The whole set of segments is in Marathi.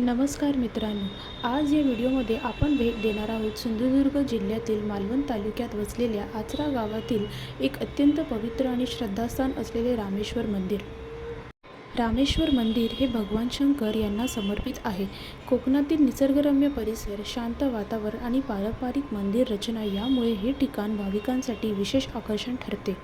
नमस्कार मित्रांनो आज या व्हिडिओमध्ये आपण भेट देणार आहोत सिंधुदुर्ग जिल्ह्यातील मालवण तालुक्यात वसलेल्या आचरा गावातील एक अत्यंत पवित्र आणि श्रद्धास्थान असलेले रामेश्वर मंदिर. रामेश्वर मंदिर हे भगवान शंकर यांना समर्पित आहे. कोकणातील निसर्गरम्य परिसर शांत वातावरण आणि पारंपरिक मंदिर रचना यामुळे हे ठिकाण भाविकांसाठी विशेष आकर्षण ठरते.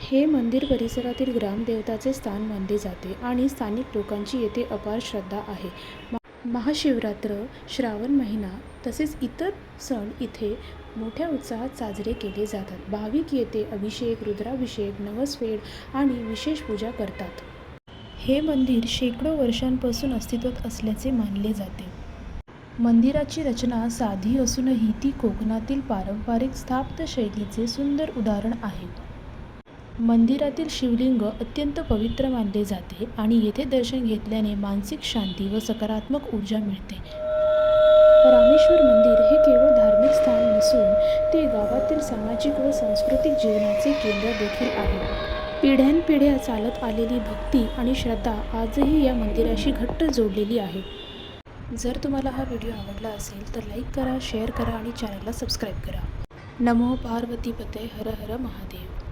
हे मंदिर परिसरातील ग्रामदेवताचे स्थान मानले जाते आणि स्थानिक लोकांची येथे अपार श्रद्धा आहे. मा- महाशिवरात्र श्रावण महिना तसेच इतर सण इथे मोठ्या उत्साहात साजरे केले जातात. भाविक येथे अभिषेक रुद्राभिषेक नवसफेड आणि विशेष पूजा करतात. हे मंदिर शेकडो वर्षांपासून अस्तित्वात असल्याचे मानले जाते. मंदिराची रचना साधी असूनही ती कोकणातील पारंपरिक स्थापत्यशैलीचे सुंदर उदाहरण आहे. मंदिरातील शिवलिंग अत्यंत पवित्र मानले जाते आणि येथे दर्शन घेतल्याने मानसिक शांती व सकारात्मक ऊर्जा मिळते. रामेश्वर मंदिर हे केवळ धार्मिक स्थान नसून ते गावातील सामाजिक व सांस्कृतिक जीवनाचे केंद्र देखील आहे. पिढ्यानपिढ्या चालत आलेली भक्ती आणि श्रद्धा आजही या मंदिराशी घट्ट जोडलेली आहे. जर तुम्हाला हा व्हिडिओ आवडला असेल तर लाईक करा शेअर करा आणि चॅनलला सबस्क्राईब करा. नमो पार्वती पते हर हर महादेव.